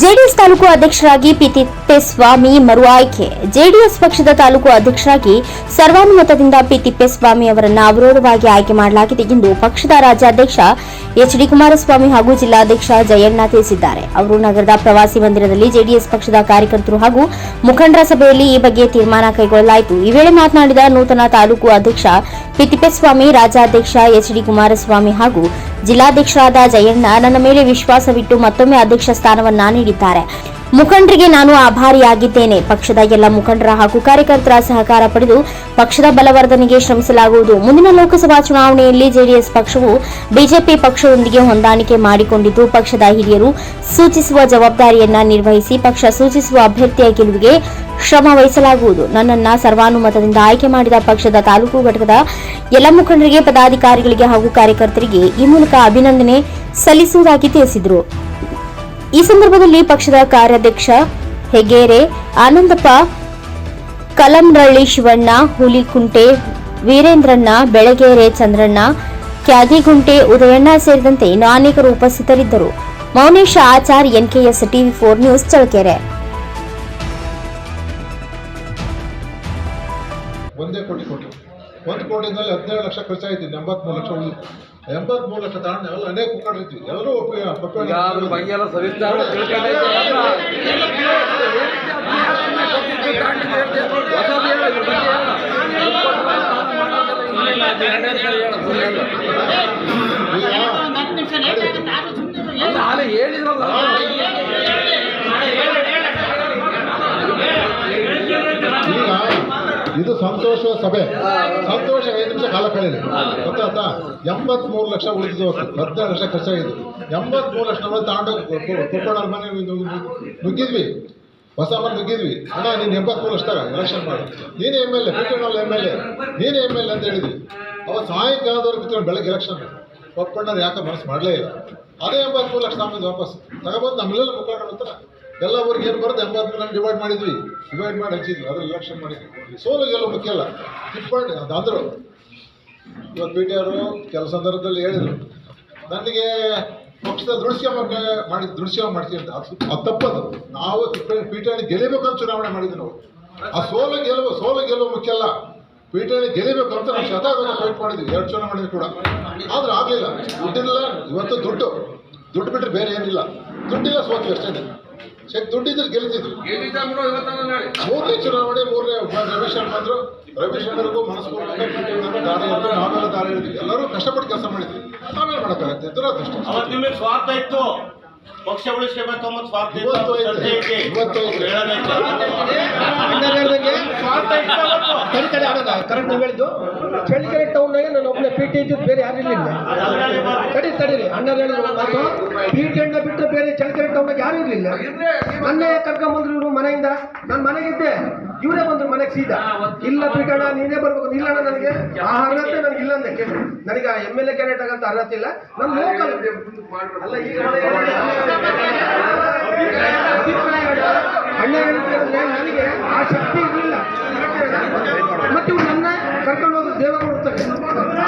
JDS taluk ಅಧ್ಯಕ್ಷರಾಗಿ P Thippeswamy ಮರು ಆಯ್ಕೆ. ಜೆಡಿಎಸ್ ಪಕ್ಷದ ತಾಲೂಕು ಅಧ್ಯಕ್ಷರಾಗಿ ಸರ್ವಾನುಮತದಿಂದ ಪಿ ತಿಪ್ಪೇಸ್ವಾಮಿ ಅವರನ್ನು ಅವಿರೋಧವಾಗಿ ಆಯ್ಕೆ ಮಾಡಲಾಗಿದೆ ಎಂದು ಪಕ್ಷದ ರಾಜ್ಯಾಧ್ಯಕ್ಷ ಎಚ್ ಡಿ ಕುಮಾರಸ್ವಾಮಿ ಹಾಗೂ ಜಿಲ್ಲಾಧ್ಯಕ್ಷ ಜಯಣ್ಣ ತಿಳಿಸಿದ್ದಾರೆ. ಅವರು ನಗರದ ಪ್ರವಾಸಿ ಮಂದಿರದಲ್ಲಿ ಜೆಡಿಎಸ್ ಪಕ್ಷದ ಕಾರ್ಯಕರ್ತರು ಹಾಗೂ ಮುಖಂಡರ ಸಭೆಯಲ್ಲಿ ಈ ಬಗ್ಗೆ ತೀರ್ಮಾನ ಕೈಗೊಳ್ಳಲಾಯಿತು. ಈ ವೇಳೆ ಮಾತನಾಡಿದ ನೂತನ ತಾಲೂಕು ಅಧ್ಯಕ್ಷ ಪಿ ತಿಪ್ಪೇಸ್ವಾಮಿ ರಾಜ್ಯಾಧ್ಯಕ್ಷ ಎಚ್ ಡಿ ಕುಮಾರಸ್ವಾಮಿ ಹಾಗೂ ಜಿಲ್ಲಾಧ್ಯಕ್ಷರಾದ ಜಯಣ್ಣ ನನ್ನ ಮೇಲೆ ವಿಶ್ವಾಸವಿಟ್ಟು ಮತ್ತೊಮ್ಮೆ ಅಧ್ಯಕ್ಷ ಸ್ಥಾನವನ್ನ ನೀಡಿದ್ದಾರೆ. ಮುಖಂಡರಿಗೆ ನಾನು ಆಭಾರಿಯಾಗಿದ್ದೇನೆ. ಪಕ್ಷದ ಎಲ್ಲ ಮುಖಂಡರ ಹಾಗೂ ಕಾರ್ಯಕರ್ತರ ಸಹಕಾರ ಪಡೆದು ಪಕ್ಷದ ಬಲವರ್ಧನೆಗೆ ಶ್ರಮಿಸಲಾಗುವುದು. ಮುಂದಿನ ಲೋಕಸಭಾ ಚುನಾವಣೆಯಲ್ಲಿ ಜೆಡಿಎಸ್ ಪಕ್ಷವು ಬಿಜೆಪಿ ಪಕ್ಷದೊಂದಿಗೆ ಹೊಂದಾಣಿಕೆ ಮಾಡಿಕೊಂಡಿದ್ದು, ಪಕ್ಷದ ಹಿರಿಯರು ಸೂಚಿಸುವ ಜವಾಬ್ದಾರಿಯನ್ನ ನಿರ್ವಹಿಸಿ ಪಕ್ಷ ಸೂಚಿಸುವ ಅಭ್ಯರ್ಥಿಯ ಗೆಲುವಿಗೆ ಶ್ರಮ ವಹಿಸಲಾಗುವುದು. ನನ್ನನ್ನ ಸರ್ವಾನುಮತದಿಂದ ಆಯ್ಕೆ ಮಾಡಿದ ಪಕ್ಷದ ತಾಲೂಕು ಘಟಕದ ಎಲ್ಲ ಮುಖಂಡರಿಗೆ, ಪದಾಧಿಕಾರಿಗಳಿಗೆ ಹಾಗೂ ಕಾರ್ಯಕರ್ತರಿಗೆ ಈ ಮೂಲಕ ಅಭಿನಂದನೆ ಸಲ್ಲಿಸುವುದಾಗಿ ತಿಳಿಸಿದರು. ಈ ಸಂದರ್ಭದಲ್ಲಿ ಪಕ್ಷದ ಕಾರ್ಯಾಧ್ಯಕ್ಷ ಹೆಗೇರೆ, ಆನಂದಪ್ಪ ಕಲಂರಳ್ಳಿ ಶಿವಣ್ಣ ಹುಲಿಕುಂಟೆ, ವೀರೇಂದ್ರಣ್ಣ, ಬೆಳಗೇರೆ ಚಂದ್ರಣ್ಣ, ಕ್ಯಾದಿಗುಂಟೆ, ಉದಯಣ್ಣ ಸೇರಿದಂತೆ ಇನ್ನು ಅನೇಕರು ಉಪಸ್ಥಿತರಿದ್ದರು. Mounesha Achar, NKS TV four news, Challakere. ಒಂದೇ ಕೋಟಿ ಕೊಟ್ಟರು ಒಂದು ಕೋಟಿನಲ್ಲಿ ಹದಿನೇಳು ಲಕ್ಷ ಖರ್ಚಾಯಿತು ಎಂಬತ್ಮೂರು ಲಕ್ಷ ಉಳಿತು ಎಂಬತ್ಮೂರು ಲಕ್ಷ ತಗೊಂಡು ಎಲ್ಲ ಅನೇಕ ಮುಖಂಡರಿದ್ವಿ ಎಲ್ಲರೂ ಒಪ್ಪಿಗೆ ಈಗ ಅದ್ರ ಬಗ್ಗೆ ಎಲ್ಲ ಸವಿಸ್ತಾರ ತಿಳ್ಕೊಂಡೈತೆ ಮಾತ್ರ. ಹೊಸದು ಹೇಳು, ಇದ್ರ ಬಗ್ಗೆ ಹೇಳು. ಎರಡನೇ ಸರಿ ಹೇಳು, ಸುಮ್ನೆ ಅಲ್ಲ. ಅಲ್ಲ, ಆಲೆ ಹೇಳಿದ್ರಲ್ಲ ಈಗ ಇದು ಸಂತೋಷ ಸಭೆ. ಸಂತೋಷ ಐದು ನಿಮಿಷ ಕಾಲ ಕಳೆಯಲಿ ಗೊತ್ತಾಯ್ತಾ? ಎಂಬತ್ಮೂರು ಲಕ್ಷ ಉಳಿದಿದ್ದು ಹದಿನೇಳು ಲಕ್ಷ ಖರ್ಚಾಗಿದ್ದು ಎಂಬತ್ಮೂರು ಲಕ್ಷ ನಾವು ತಗೊಂಡು ಕೊಪ್ಪಳ ಮನೆ ನುಗ್ಗಿ- ನುಗ್ಗಿದ್ವಿ. ಹೊಸ ಮನೆ ನುಗ್ಗಿದ್ವಿ. ಅಣ್ಣ ನೀನು ಎಂಬತ್ಮೂರು ಲಕ್ಷ ಎಲೆಕ್ಷನ್ ಮಾಡಿ. ನೀನೇ ಎಂ ಎಲ್ ಎ ಪೀಟರ್ನಲ್ಲ ಎಂ ಎಲ್ ಎ ನೀನೇ ಎಂ ಎಲ್ ಎ ಅಂತ ಹೇಳಿದ್ವಿ. ಅವತ್ತು ಸಾಯಂಕಾಲದವರೆಗೆ ಕೂತ್ಕೊಂಡು ಬೆಳಗ್ಗೆ ಎಲೆಕ್ಷನ್ ಒಪ್ಕೊಂಡ್ರೆ ಯಾಕೆ ಮನಸ್ಸು ಮಾಡಲೇ ಇಲ್ಲ. ಅದೇ ಎಂಬತ್ಮೂರು ಲಕ್ಷ ತಗೊಂಡು ವಾಪಸ್ ತಗೊಬಂದು ನಮ್ಮೆಲ್ಲ ಮುಖಂಡರು ಬರ್ತಾರೆ ಎಲ್ಲ ಊರಿಗೆ ಏನು ಬರುತ್ತೆ? ಎಂಬತ್ತು ನಾನು ಡಿವೈಡ್ ಮಾಡಿದ್ವಿ. ಡಿವೈಡ್ ಮಾಡಿ ಹಚ್ಚಿದ್ವಿ. ಅದ್ರ ಎಲೆಕ್ಷನ್ ಮಾಡಿದ್ವಿ. ಸೋಲು ಗೆಲ್ಲೋ ಮುಖ್ಯ ಅಲ್ಲ. ಟಿಪ್ಪಣಿ ಅದಂದ್ರು ಇವತ್ತು ಪಿ ಟಿ ಅವರು ಕೆಲ ಸಂದರ್ಭದಲ್ಲಿ ಹೇಳಿದರು. ನನಗೆ ಪಕ್ಷದ ದೃಶ್ಯ ಮಾಡಿ ದೃಶ್ಯ ಮಾಡ್ತೀವಿ ಅಂತ. ಅದು ತಪ್ಪದು. ನಾವು ಟಿಪ್ಪಣಿ ಪಿ ಟಿ ಅಂತ ಚುನಾವಣೆ ಮಾಡಿದ್ವಿ ನಾವು. ಆ ಸೋಲು ಗೆಲುವು ಸೋಲು ಗೆಲುವು ಮುಖ್ಯ ಅಲ್ಲ. ಪಿ ಟಿ ಹಣ್ಣಿ ಗೆಲ್ಲಬೇಕು ಅಂತ ನಾವು ಶತಾಗ ಮಾಡಿದ್ವಿ. ಎರಡು ಚುನಾವಣೆ ಕೂಡ. ಆದ್ರೆ ಆಗಲಿಲ್ಲ. ದುಡ್ಡಿಲ್ಲ. ಇವತ್ತು ದುಡ್ಡು. ದುಡ್ಡು ಬಿಟ್ಟರೆ ಬೇರೆ ಏನಿಲ್ಲ. ದುಡ್ಡಿಲ್ಲ ಸೋತ್ವಿ ಅಷ್ಟೇ ಸರಿ ದುಡ್ಡಿದ್ರೆ ಗೆಲ್ತಿದ್ವಿ ಮೂರನೇ ಚುನಾವಣೆ ಮೂರನೇ ರವಿಶಂಕರ್ ಬಂದ್ರು ರವಿಶಂಕರ್ಗೂ ಮನಸ್ಪೂರ್ವಕ ದಾರಿ ಹೇಳಿದ್ರು ನಾವೆಲ್ಲ ದಾರಿ ಹೇಳಿದ್ವಿ ಎಲ್ಲರೂ ಕಷ್ಟಪಟ್ಟು ಕೆಲಸ ಮಾಡಿದ್ವಿ ಆಮೇಲೆ ಮಾಡೋಕ್ಕಾಗತ್ತೆ ದುರದೃಷ್ಟ ನಿಮಗೆ ಸ್ವಾರ್ಥ ಇತ್ತು. ಪಕ್ಷ ಉಳಿಸಬೇಕು ಅನ್ನೋ ಸ್ವಾರ್ಥ ಇವತ್ತು. ಇವತ್ತು ಐತೆ. ಹೇಳೋದೈತೆ. ಸ್ವಾರ್ಥ ಇತ್ತು ಅವತ್ತು. ತಡಿ ತಡಿ ಆಡೋದ ಕರೆಕ್ಟ್ ನೀವು ಹೇಳಿದ್ದು? ಚಳ್ಳಕೆರೆ ಟೌನ್ನಾಗೆ ನಾನು ಒಬ್ಬನೇ ಪಿ ಟಿ ಇದ್ದು ಬೇರೆ ಯಾರು ಇರಲಿಲ್ಲ. ತಡಿ ತಡೀರಿ ಅಣ್ಣ ಹೇಳಿದ್ರು. ಪಿ ಟಿ ಅಣ್ಣ ಬಿಟ್ಟರೆ ಬೇರೆ ಚಳ್ಳಕೆರೆ ಟೌನ್ನಾಗ ಯಾರು ಇರಲಿಲ್ಲ. ಅಣ್ಣ ಕರ್ಕೊಂಬಂದ್ರು ಇವರು ಮನೆಯಿಂದ. ನಾನು ಮನೆಗಿದ್ದೆ. ಇವರೇ ಬಂದ್ರು ಮನೆಗೆ ಸೀದಾ. ಇಲ್ಲ ಪೀಠಣ್ಣ ನೀನೇ ಬರ್ಬೇಕು. ಇಲ್ಲ ಅಣ್ಣ ನನಗೆ. ಆ ಅರ್ಹತೆ ನನಗೆ ಇಲ್ಲ ಅಂದೆ, ಕೇಳಿ. ನನಗೆ ಎಂ ಎಲ್ ಎ ಕ್ಯಾಂಡಿಡೇಟ್ ಆಗಂತ ಅರ್ಹತೆ ಇಲ್ಲ. ನಮ್ಮ ಲೋಕಲ್ ಅಲ್ಲ, ಈಗ ಅಣ್ಣ